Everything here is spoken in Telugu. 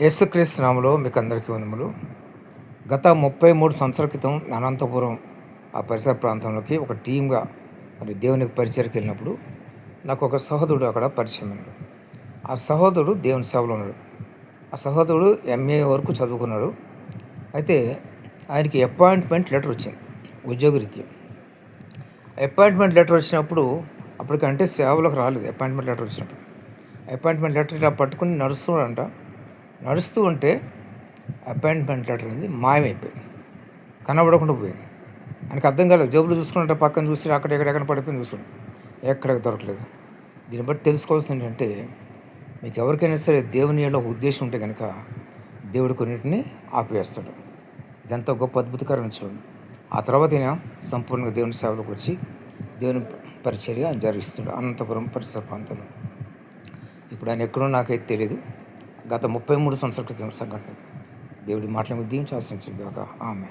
యేసుక్రీస్తు నామలో మీకు అందరికీ వందములు గత ముప్పై మూడు సంవత్సరాల క్రితం అనంతపురం ఆ పరిసర ప్రాంతంలోకి ఒక టీమ్గా మరి దేవునికి పరిచయకి వెళ్ళినప్పుడు నాకు ఒక సహోదరుడు అక్కడ పరిచయం ఆ సహోదరుడు దేవుని సేవలో ఉన్నాడు. ఆ సహోదరుడు ఎంఏ వరకు చదువుకున్నాడు. అయితే ఆయనకి అపాయింట్మెంట్ లెటర్ వచ్చింది ఉద్యోగరీత్యం. అపాయింట్మెంట్ లెటర్ వచ్చినప్పుడు అప్పటికంటే సేవలకు రాలేదు అపాయింట్మెంట్ లెటర్ వచ్చినప్పుడు. అపాయింట్మెంట్ లెటర్ ఇలా పట్టుకుని నడుస్తున్నాడంట. నడుస్తూ ఉంటే అపాయింట్మెంట్ లెటర్ అనేది మాయమైపోయింది. కనబడకుండా పోయింది. ఆయనకు అర్థం కాలేదు. జేబులు చూసుకుంటే పక్కన చూసి అక్కడ ఎక్కడ ఎక్కడ పడిపోయింది చూసుకుని ఎక్కడికి దొరకలేదు. దీన్ని బట్టి తెలుసుకోవాల్సింది ఏంటంటే మీకు ఎవరికైనా సరే దేవుని ఏళ్ళ ఒక ఉద్దేశం ఉంటే కనుక దేవుడు కొన్నింటిని ఆపివేస్తాడు. ఇదంతా గొప్ప అద్భుతకరమైన చూడండి. ఆ తర్వాత ఈయన సంపూర్ణంగా దేవుని సేవలోకి వచ్చి దేవుని పరిచర్య జరిగిస్తాడు. అనంతపురం పరిసర ప్రాంతంలో. ఇప్పుడు ఆయన ఎక్కడో నాకైతే తెలియదు గత ముప్పై మూడు సంవత్సరాల క్రితం సంఘటన దేవుడి మాటలను దీవించి ఒక ఆమె